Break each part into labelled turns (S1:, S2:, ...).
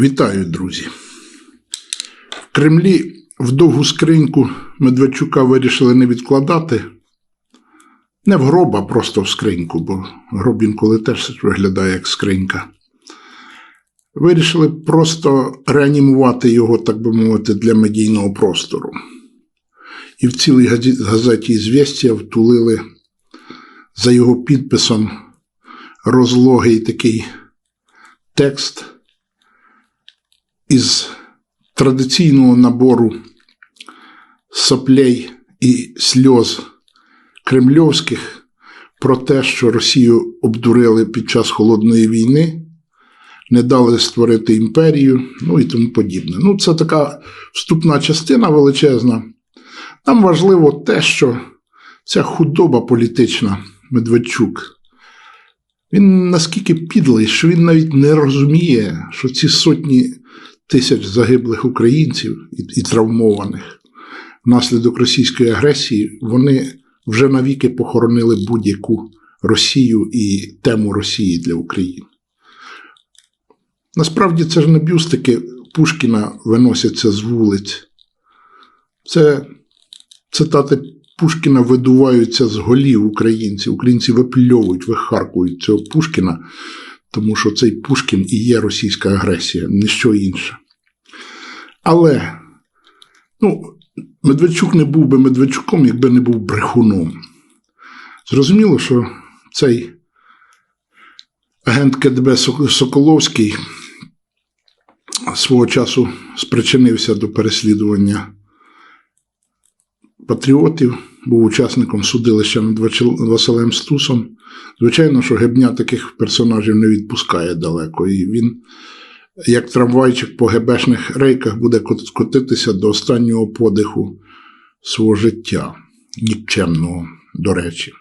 S1: Вітаю, друзі. В Кремлі в довгу скриньку Медведчука вирішили не відкладати. Не в гроб, а просто в скриньку, бо гроб інколи теж виглядає як скринька. Вирішили просто реанімувати його, так би мовити, для медійного простору. І в цілій газеті «Ізвєстія» втулили за його підписом розлогий такий текст із традиційного набору соплей і сльоз кремльовських про те, що Росію обдурили під час холодної війни, не дали створити імперію, ну і тому подібне. Ну, це така вступна частина величезна. Нам важливо те, що ця худоба політична Медведчук. Він наскільки підлий, що він навіть не розуміє, що ці сотні тисяч загиблих українців і, і травмованих внаслідок російської агресії, вони вже навіки похоронили будь-яку Росію і тему Росії для України. Насправді це ж не бюстики Пушкіна виносяться з вулиць. Це цитати Пушкіна видуваються з голів українців. Українці випльовують, вихаркують цього Пушкіна, тому що цей Пушкін і є російська агресія, ніщо інше. Але ну, Медведчук не був би Медведчуком, якби не був брехуном. Зрозуміло, що цей агент КДБ Соколовський свого часу спричинився до переслідування патріотів, був учасником судилища над Василем Стусом. Звичайно, що гебня таких персонажів не відпускає далеко, і він, як трамвайчик по гебешних рейках, буде кот- котитися до останнього подиху свого життя, нікчемного, до речі.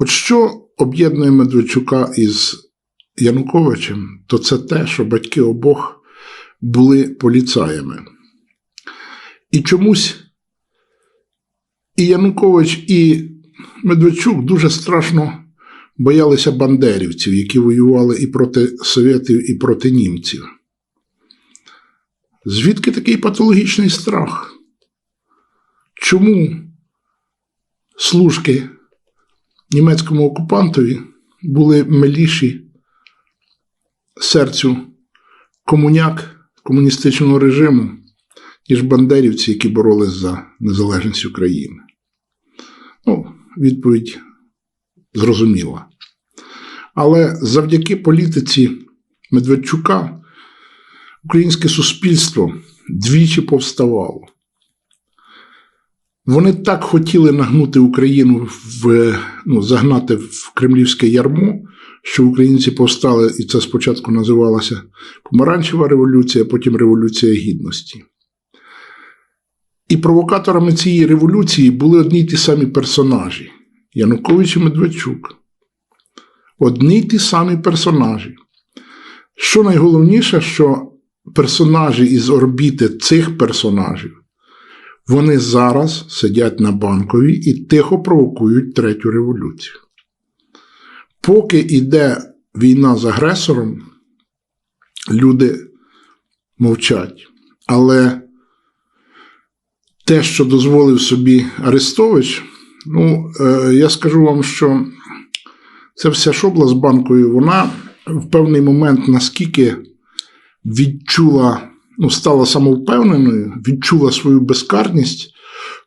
S1: От що об'єднує Медведчука із Януковичем, то це те, що батьки обох були поліцаями. І чомусь і Янукович, і Медведчук дуже страшно боялися бандерівців, які воювали і проти совєтів, і проти німців. Звідки такий патологічний страх? Чому служки німецькому окупантові були миліші серцю комуняк комуністичного режиму, ніж бандерівці, які боролись за незалежність України? Відповідь зрозуміла. Але завдяки політиці Медведчука українське суспільство двічі повставало. Вони так хотіли нагнути Україну в ну, загнати в кремлівське ярмо, що українці повстали, і це спочатку називалося Помаранчева революція, потім Революція Гідності. І провокаторами цієї революції були одні й ті самі персонажі Янукович і Медведчук. Одні й ті самі персонажі. Що найголовніше, що персонажі із орбіти цих персонажів вони зараз сидять на банковій і тихо провокують третю революцію. Поки йде війна з агресором, люди мовчать. Але те, що дозволив собі Арестович, ну, е, я скажу вам, що ця вся шобла з банкою, вона в певний момент наскільки відчула, ну, стала самовпевненою, відчула свою безкарність,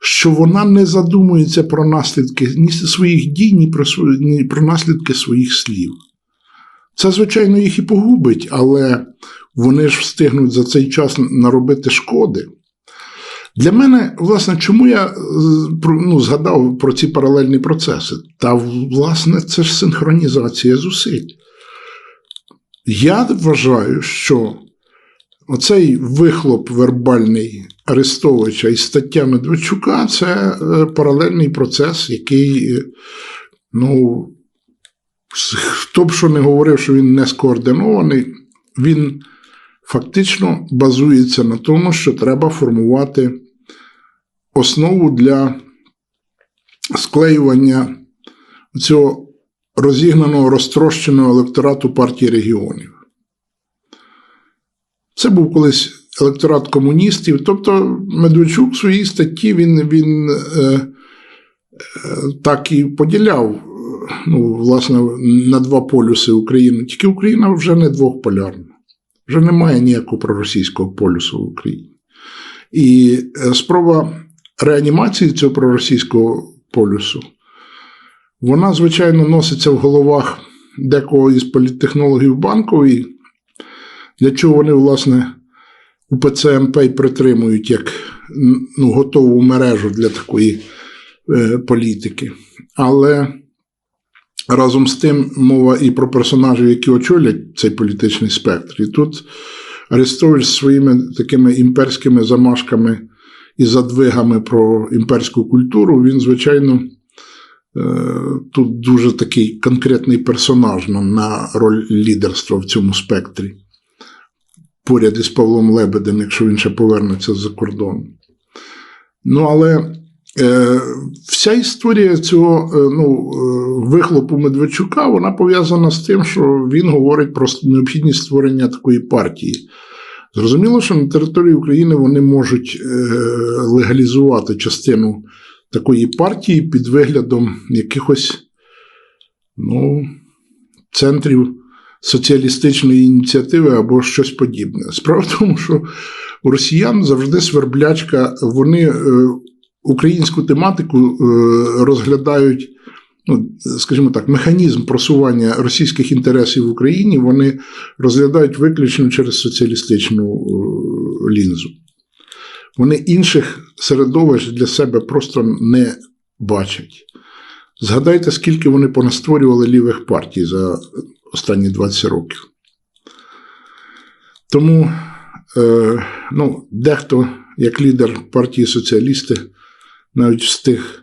S1: що вона не задумується про наслідки ні своїх дій, ні про, ні про наслідки своїх слів. Це, звичайно, їх і погубить, але вони ж встигнуть за цей час наробити шкоди. Для мене, власне, чому я е, ну, згадав про ці паралельні процеси? Та, власне, це ж синхронізація зусиль. Я вважаю, що оцей вихлоп вербальний Арестовича і стаття Медведчука це е, паралельний процес, який, е, ну, хто б що не говорив, що він не скоординований, він фактично базується на тому, що треба формувати основу для склеювання цього розігнаного розтрощеного електорату партії регіонів. Це був колись електорат комуністів. Тобто Медведчук в своїй статті він, він е, е, так і поділяв е, ну, власне, на два полюси Україну. Тільки Україна вже не двохполярна. Вже немає ніякого проросійського полюсу в Україні. І е, спроба реанімації цього проросійського полюсу, вона, звичайно, носиться в головах декого із політтехнологів банкової, для чого вони, власне, у ПЦМП й притримують як ну, готову мережу для такої е, політики. Але разом з тим мова і про персонажів, які очолять цей політичний спектр. І тут Арестович своїми такими імперськими замашками і задвигами про імперську культуру, він, звичайно, е, тут дуже такий конкретний персонаж на, на роль лідерства в цьому спектрі. Поряд із Павлом Лебедем, якщо він ще повернеться з-за кордону. Ну, але е, вся історія цього е, ну, е, вихлопу Медведчука вона пов'язана з тим, що він говорить про необхідність створення такої партії. Зрозуміло, що на території України вони можуть е, легалізувати частину такої партії під виглядом якихось ну, центрів соціалістичної ініціативи або щось подібне. Справа в тому, що у росіян завжди сверблячка, вони е, українську тематику е, розглядають. Ну, скажімо так, механізм просування російських інтересів в Україні вони розглядають виключно через соціалістичну е, лінзу. Вони інших середовищ для себе просто не бачать. Згадайте, скільки вони понастворювали лівих партій за останні 20 років. Тому е, ну, дехто, як лідер партії соціалісти, навіть встиг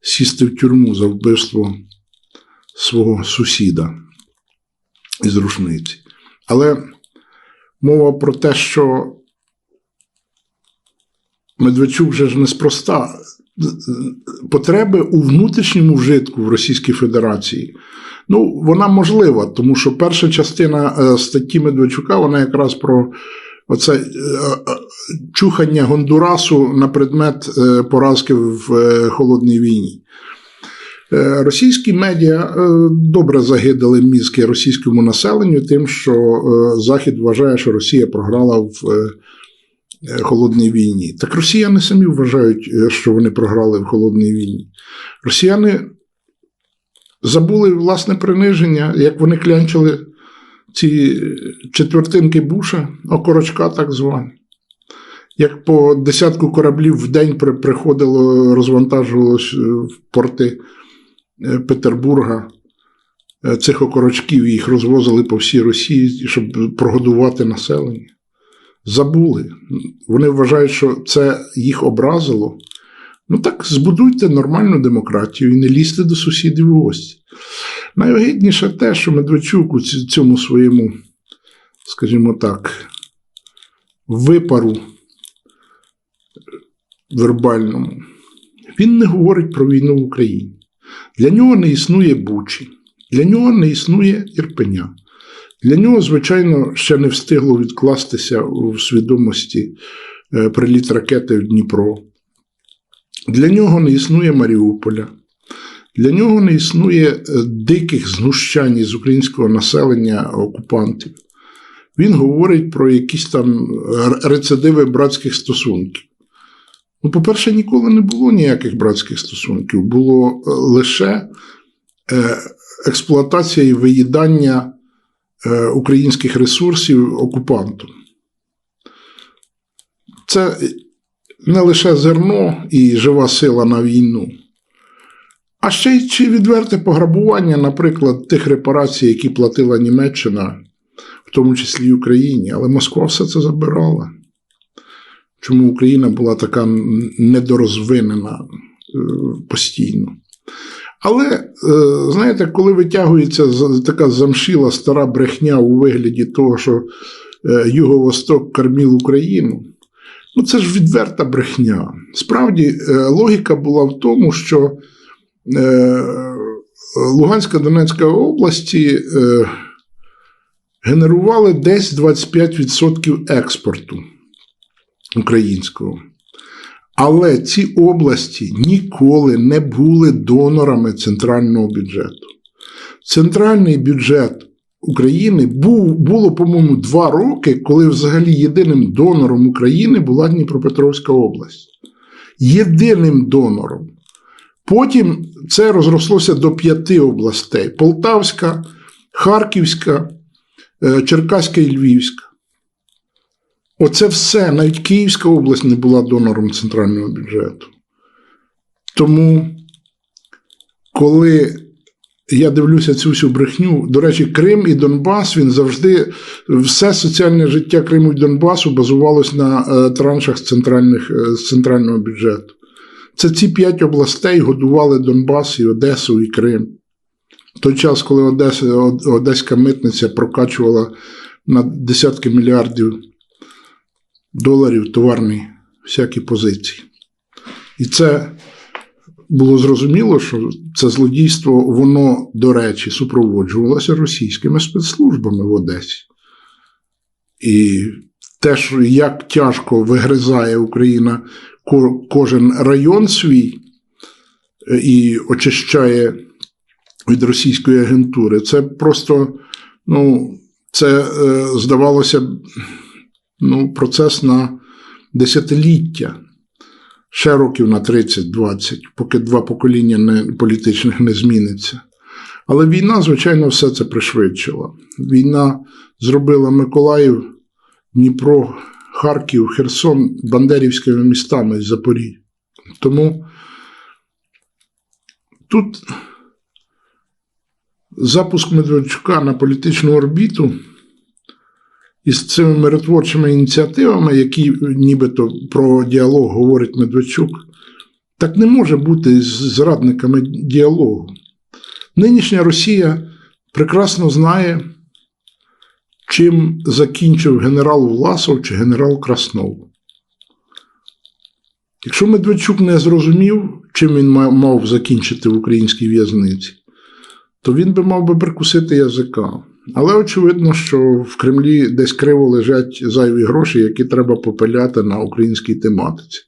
S1: сісти в тюрму за вбивство свого сусіда із рушниці. Але мова про те, що Медведчук вже ж неспроста. Потреби у внутрішньому вжитку в Російській Федерації. Ну, вона можлива, тому що перша частина е, статті Медведчука, вона якраз про оце е, чухання Гондурасу на предмет е, поразки в холодній війні. Російські медіа добре загидали мізки російському населенню, тим, що Захід вважає, що Росія програла в холодній війні. Так росіяни самі вважають, що вони програли в холодній війні. Росіяни забули власне приниження, як вони клянчили ці четвертинки Буша, окорочка так звані. Як по десятку кораблів в день приходило, розвантажувалось в порти е, Петербурга е, цих окорочків, їх розвозили по всій Росії, щоб прогодувати населення. Забули. Вони вважають, що це їх образило. Ну так збудуйте нормальну демократію і не лізьте до сусідів в гості. Найогідніше те, що Медведчук у цьому своєму, скажімо так, випару вербальному, він не говорить про війну в Україні. Для нього не існує Бучі, для нього не існує Ірпеня. Для нього, звичайно, ще не встигло відкластися у свідомості е, приліт ракети в Дніпро. Для нього не існує Маріуполя, для нього не існує е, диких знущань з українського населення окупантів. Він говорить про якісь там рецидиви братських стосунків. Ну, по-перше, ніколи не було ніяких братських стосунків, було е, лише е, експлуатація і виїдання українських ресурсів окупантом. Це не лише зерно і жива сила на війну, а ще й чи відверте пограбування, наприклад, тих репарацій, які платила Німеччина, в тому числі й Україні, але Москва все це забирала. Чому Україна була така недорозвинена е, постійно? Але, е, знаєте, коли витягується така замшила стара брехня у вигляді того, що е, Юго-Восток кормів Україну, Ну, це ж відверта брехня. Справді, е, логіка була в тому, що е, Луганська Донецька області е, генерували десь 25% експорту українського. Але ці області ніколи не були донорами центрального бюджету. Центральний бюджет України був, було, по-моєму, два роки, коли взагалі єдиним донором України була Дніпропетровська область. Єдиним донором. Потім це розрослося до п'яти областей: Полтавська, Харківська, е, Черкаська і Львівська. Оце все. Навіть Київська область не була донором центрального бюджету. Тому, коли я дивлюся цю всю брехню, до речі, Крим і Донбас, він завжди, все соціальне життя Криму і Донбасу базувалось на е, траншах з, центральних, е, з центрального бюджету. Це ці п'ять областей годували Донбас і Одесу і Крим. В той час, коли Одеса, Одеська митниця прокачувала на десятки мільярдів доларів товарні всякі позиції. І це було зрозуміло, що це злодійство, воно, до речі, супроводжувалося російськими спецслужбами в Одесі. І те, що як тяжко вигризає Україна кожен район свій е, і очищає від російської агентури, це просто, ну, це е, здавалося ну, процес на десятиліття, ще років на 30-20, поки два покоління не, політичних не зміниться. Але війна, звичайно, все це пришвидшила. Війна зробила Миколаїв, Дніпро, Харків, Херсон бандерівськими містами з Запоріжжя. Тому тут запуск Медведчука на політичну орбіту із цими миротворчими ініціативами, які нібито про діалог говорить Медведчук, так не може бути з зрадниками діалогу. Нинішня Росія прекрасно знає, чим закінчив генерал Власов чи генерал Краснов. Якщо Медведчук не зрозумів, чим він мав закінчити в українській в'язниці, то він би мав би прикусити язика. Але очевидно, що в Кремлі десь криво лежать зайві гроші, які треба попиляти на українській тематиці.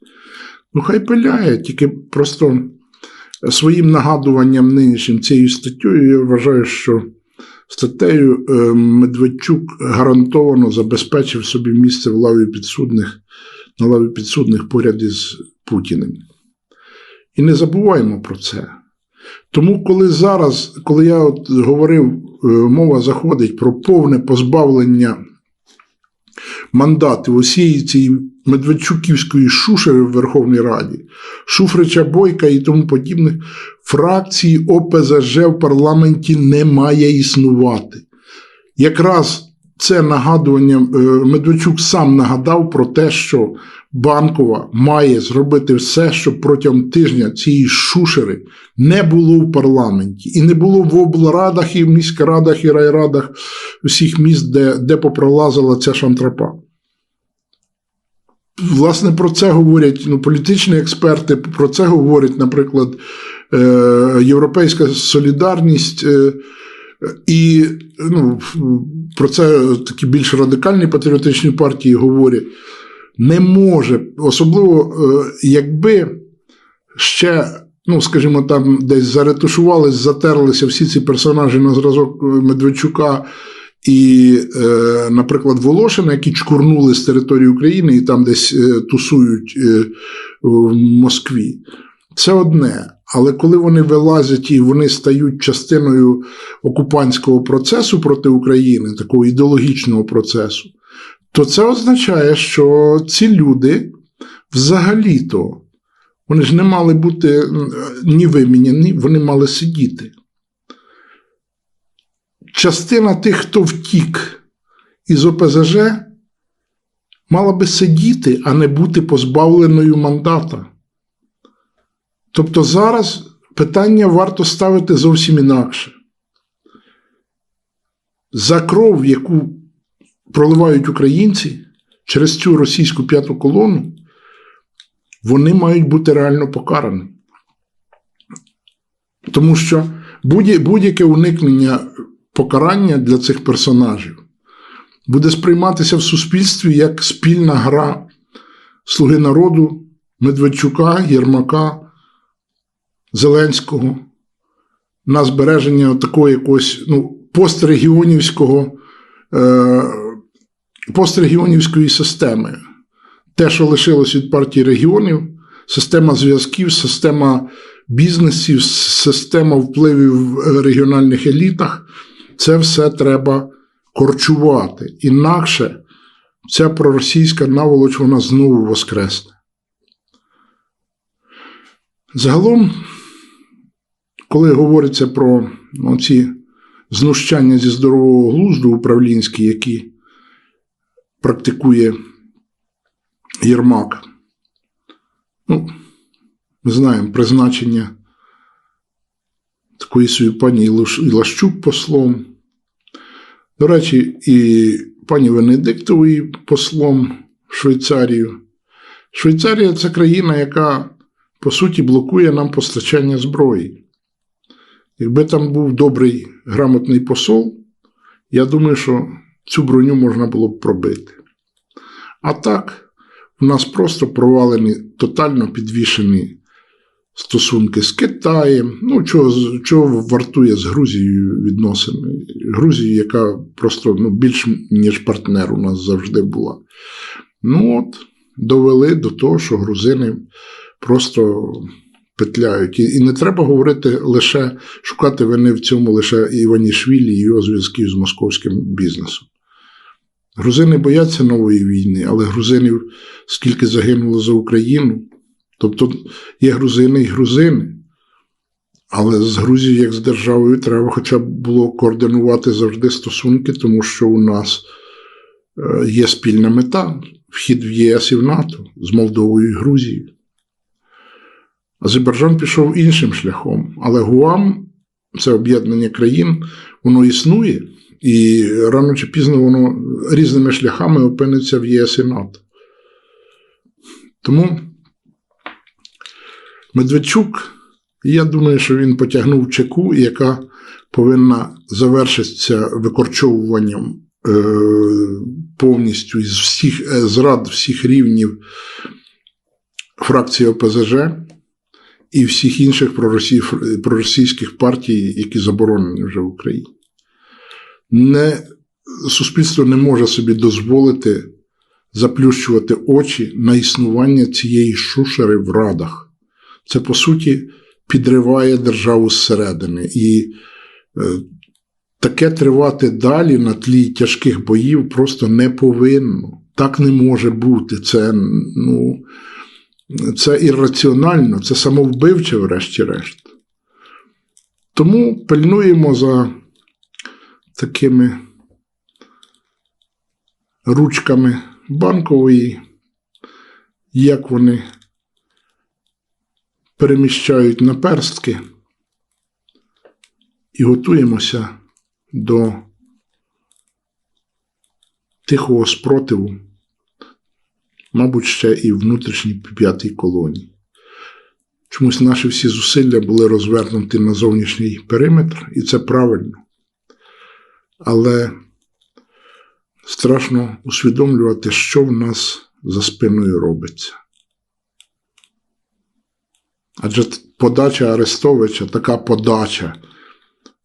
S1: Ну, хай пиляє, тільки просто своїм нагадуванням нинішнім цією статтєю я вважаю, що статтею е, Медведчук гарантовано забезпечив собі місце в лаві підсудних на лаві підсудних поряд із Путіним. І не забуваємо про це. Тому, коли зараз, коли я от говорив, е, мова заходить про повне позбавлення мандатів усієї цієї Медведчуківської шушери в Верховній Раді, Шуфрича Бойка і тому подібних, фракції ОПЗЖ в парламенті не має існувати. Якраз це нагадування е, Медведчук сам нагадав про те, що Банкова має зробити все, щоб протягом тижня цієї шушери не було в парламенті і не було в облрадах, і в міськрадах, і райрадах всіх міст, де, де попролазила ця шантрапа. Власне, про це говорять ну, політичні експерти, про це говорять, наприклад, е, Європейська солідарність. І ну, про це такі більш радикальні патріотичні партії говорять. Не може, особливо, е, якби ще, ну, скажімо, там десь заретушувались, затерлися всі ці персонажі на зразок е, Медведчука і, е, наприклад, Волошина, які чкурнули з території України і там десь тусують в Москві. Це одне. Але коли вони вилазять і вони стають частиною окупантського процесу проти України, такого ідеологічного процесу, то це означає, що ці люди взагалі-то вони ж не мали бути ні виміняні, вони мали сидіти. Частина тих, хто втік із ОПЗЖ, мала би сидіти, а не бути позбавленою мандата. Тобто зараз питання варто ставити зовсім інакше. За кров, яку проливають українці через цю російську п'яту колону, вони мають бути реально покарані. Тому що будь- будь-яке уникнення покарання для цих персонажів буде сприйматися в суспільстві як спільна гра Слуги народу, Медведчука, Єрмака, Зеленського на збереження такого якогось ну, пострегіонівського, е, пострегіонівської системи. Те, що лишилось від партії регіонів, система зв'язків, система бізнесів, система впливів в регіональних елітах, це все треба корчувати. Інакше ця проросійська наволоч вона знову воскресне. Загалом, коли говориться про ну, ці знущання зі здорового глузду управлінські, які практикує Єрмак, ну, ми знаємо призначення такої собі пані Ілащук послом. До речі, і пані Венедиктової послом в Швейцарію. Швейцарія це країна, яка, по суті, блокує нам постачання зброї. Якби там був добрий грамотний посол, я думаю, що цю броню можна було б пробити. А так, у нас просто провалені, тотально підвішені стосунки з Китаєм. Ну, чого, чого вартує з Грузією відносини? Грузія, яка просто ну, більш ніж партнер у нас завжди була. Ну от, довели до того, що грузини просто петляють. І, не треба говорити лише шукати вини в цьому лише Іванішвілі і його зв'язків з московським бізнесом. Грузини бояться нової війни, але грузинів скільки загинуло за Україну. Тобто є грузини і грузини. Але з Грузією, як з державою, треба хоча б було координувати завжди стосунки, тому що у нас е, є спільна мета вхід в ЄС і в НАТО з Молдовою і Грузією. Азербайджан пішов іншим шляхом, але ГУАМ це об'єднання країн, воно існує, і рано чи пізно воно різними шляхами опиниться в ЄС і НАТО. Тому Медведчук, я думаю, що він потягнув чеку, яка повинна завершитися викорчовуванням е, повністю із всіх зрад всіх рівнів фракції ОПЗЖ і всіх інших проросійських партій, які заборонені вже в Україні. Не, Суспільство не може собі дозволити заплющувати очі на існування цієї шушери в радах. Це, по суті, підриває державу зсередини. І е, таке тривати далі на тлі тяжких боїв просто не повинно. Так не може бути. Це, ну, це ірраціонально, це самовбивче, врешті-решт. Тому пильнуємо за такими ручками банкової, як вони переміщають наперстки і готуємося до тихого спротиву, мабуть, ще і внутрішній п'ятій колонії. Чомусь наші всі зусилля були розвернуті на зовнішній периметр, і це правильно. Але страшно усвідомлювати, що в нас за спиною робиться. Адже подача Арестовича, така подача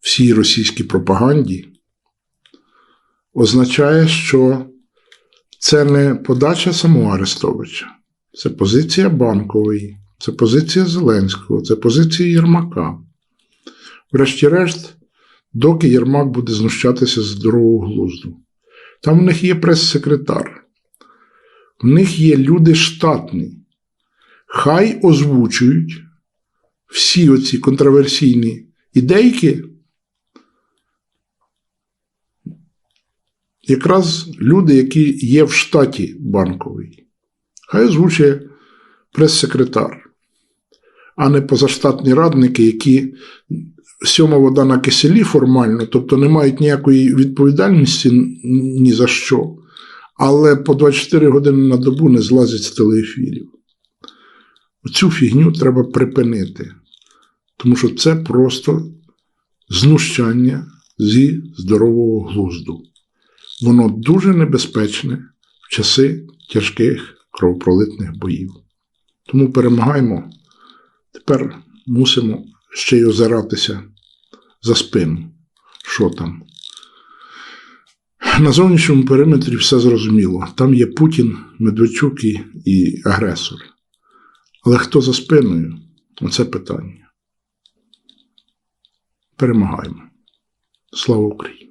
S1: всій російській пропаганді, означає, що це не подача самого Арестовича, це позиція банкової, це позиція Зеленського, це позиція Єрмака. Врешті-решт, доки Єрмак буде знущатися з здорового глузду. Там в них є прес-секретар, в них є люди штатні. Хай озвучують всі оці контроверсійні ідейки, якраз люди, які є в штаті банковій. Хай озвучує прес-секретар, а не позаштатні радники, які сьома вода на киселі формально, тобто не мають ніякої відповідальності ні за що, але по 24 години на добу не злазять з телеефірів. Цю фігню треба припинити, тому що це просто знущання зі здорового глузду. Воно дуже небезпечне в часи тяжких кровопролитних боїв. Тому перемагаємо. Тепер мусимо ще й озиратися за спину. Що там? На зовнішньому периметрі все зрозуміло. Там є Путін, Медведчук і, і агресор. Але хто за спиною? Оце питання. Перемагаємо. Слава Україні!